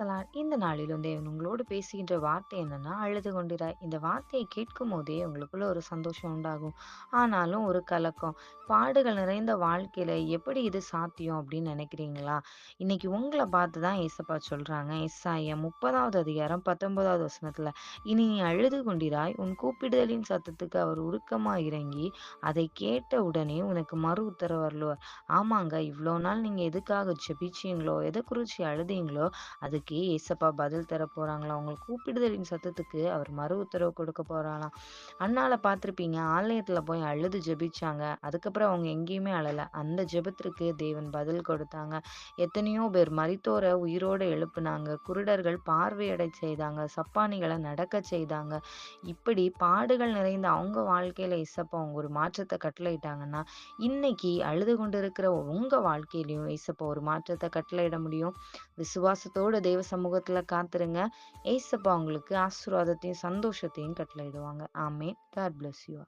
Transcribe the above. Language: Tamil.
பிரைஸ்தலான் இந்த நாளிலும் தேவன் உங்களோடு பேசுகின்ற வார்த்தை என்னன்னா அழுது கொண்டிராய் இந்த வார்த்தையை கேட்கும் போதே உங்களுக்குள்ள ஒரு சந்தோஷம் உண்டாகும். ஆனாலும் ஒரு கலக்கம். பாடுகள் நிறைந்த வாழ்க்கையில எப்படி இது சாத்தியம் அப்படின்னு நினைக்கிறீங்களா? இன்னைக்கு உங்களை பார்த்து தான் ஏசப்பா சொல்றாங்க. எஸ்ஐய முப்பதாவது அதிகாரம் பத்தொன்பதாவது வசனத்துல இனி நீ அழுது கொண்டிராய். உன் கூப்பிடுதலின் சத்தத்துக்கு அவர் உருக்கமா இறங்கி அதை கேட்ட உடனே உனக்கு மறு உத்தரவு வரலுவார் ஆமாங்க இவ்வளோ நாள் நீங்க எதுக்காக ஜெபிச்சீங்களோ எதை குறிச்சு அழுதீங்களோ கேள்விக்கு ஏசப்பா பதில் தர போறாங்களா? உங்களை கூப்பிடுதலின் சத்தத்துக்கு அவர் மறு உத்தரவு கொடுக்க போறாங்களாம் அண்ணால பார்த்துருப்பீங்க ஆலயத்துல போய் அழுது ஜெபிச்சாங்க. அதுக்கப்புறம் அவங்க எங்கேயுமே அழல. அந்த ஜெபத்திற்கு தேவன் பதில் கொடுத்தாங்க. எத்தனையோ பேர் மரித்தோரை உயிரோடு எழுப்புனாங்க. குருடர்கள் பார்வையடை செய்தாங்க. சப்பானிகளை நடக்க செய்தாங்க. இப்படி பாடுகள் நிறைந்த அவங்க வாழ்க்கையில இசப்பா அவங்க ஒரு மாற்றத்தை கட்டளையிட்டாங்கன்னா இன்னைக்கு அழுது கொண்டிருக்கிற உங்க வாழ்க்கையிலையும் இசப்பா ஒரு மாற்றத்தை கட்டளையிட முடியும். விசுவாசத்தோட தெய்வ சமூகத்துல காத்துருங்க. ஏசப்பா உங்களுக்கு ஆசீர்வாதத்தையும் சந்தோஷத்தையும் கட்டளையிடுவாங்க. ஆமே காட் பிளஸ் யூ